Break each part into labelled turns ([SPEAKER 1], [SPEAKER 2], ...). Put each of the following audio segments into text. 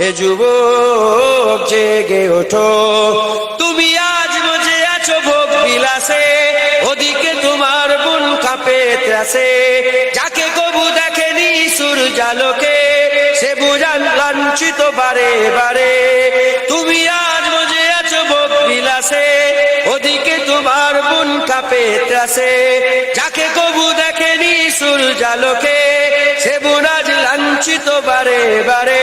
[SPEAKER 1] হে যুবক, জেগে ওঠো। তুমি আজ মজে আছো ভোগ বিলাসে, ওদিকে তোমার বোন কাঁপে ত্রাসে। যাকে কবু দেখেনি সুর সূর্যালোকে, সে বুঝান লাঞ্ছিত বারে বারে। তুমি আজ মজে আছো ভোগ বিলাসে, ওদিকে তোমার বোন কাঁপে ত্রাসে। যাকে কবু দেখেনি সূর্যালোকে, সে বুনাজ লাঞ্ছিত বারে বারে।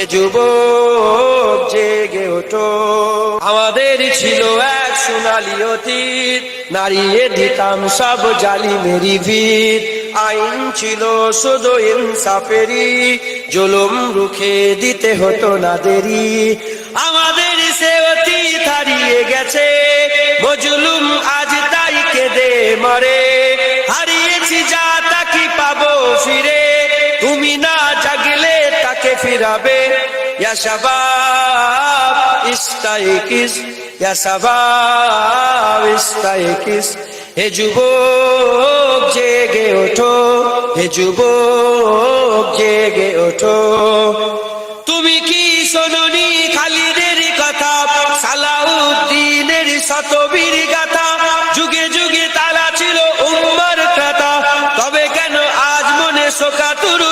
[SPEAKER 1] হে জেগে ওঠো। আমাদের ছিল এক সোনালি অতীত নারিয়ে দিতাম সব জালি মেরি ভিত। আইন ছিল শুধু ইনসাফেরি জুলুম রুখে দিতে হতো না দেরি আমাদের সে অতীত হারিয়ে গেছে মজলুম আজ তাই কেঁদে মরে। হারিয়েছি যা তাকি পাবো ফিরে, তুমি না ফিরাবে হে যুবক, জেগে ওঠো, হে জেগে ওঠো। তুমি কি শোনি খালিদের কথা? সালাউদ্দিনের শতবীর গাথা। যুগে যুগে তারা ছিল উম্মার ক্রেতা তবে কেন আজ মনে শোকাতুর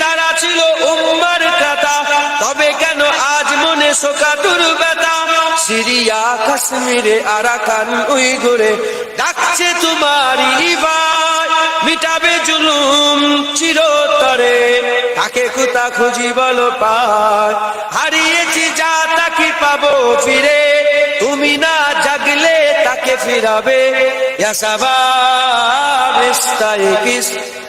[SPEAKER 1] তারা ছিল উম্মার ক্রেতা তবে কেন আজ মনে শোকাতুর ব্যথা? সিরিয়া, কাশ্মীরে, আরাকান উই ঘুরে ডাকছে তোমারই ভাই মিটাবে জুলুম চিরতরে। তাকে কুতা খুঁজি বলো পায় হারিয়েছি যা তাকে পাবো ফিরে? তুমি না ফিরাবে ইয়াসাবাব ইস্তাইকিস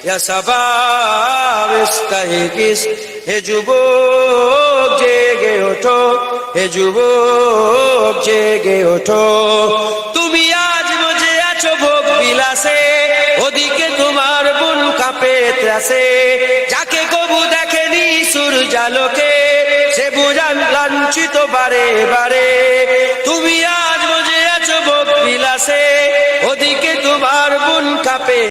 [SPEAKER 1] ইয়াসাবাব ইস্তাইকিস হে যুবক, জেগে ওঠো, হে যুবক, জেগে ওঠো। তুমি আজ মজে আছো ভোগ বিলাসে, ওদিকে তোমার বোন কাঁপে ত্রাসে। যাকে কবু দেখেনি সূর্যালোকে, সে বুঝান লাঞ্ছিত বারে বারে। তুমি আজ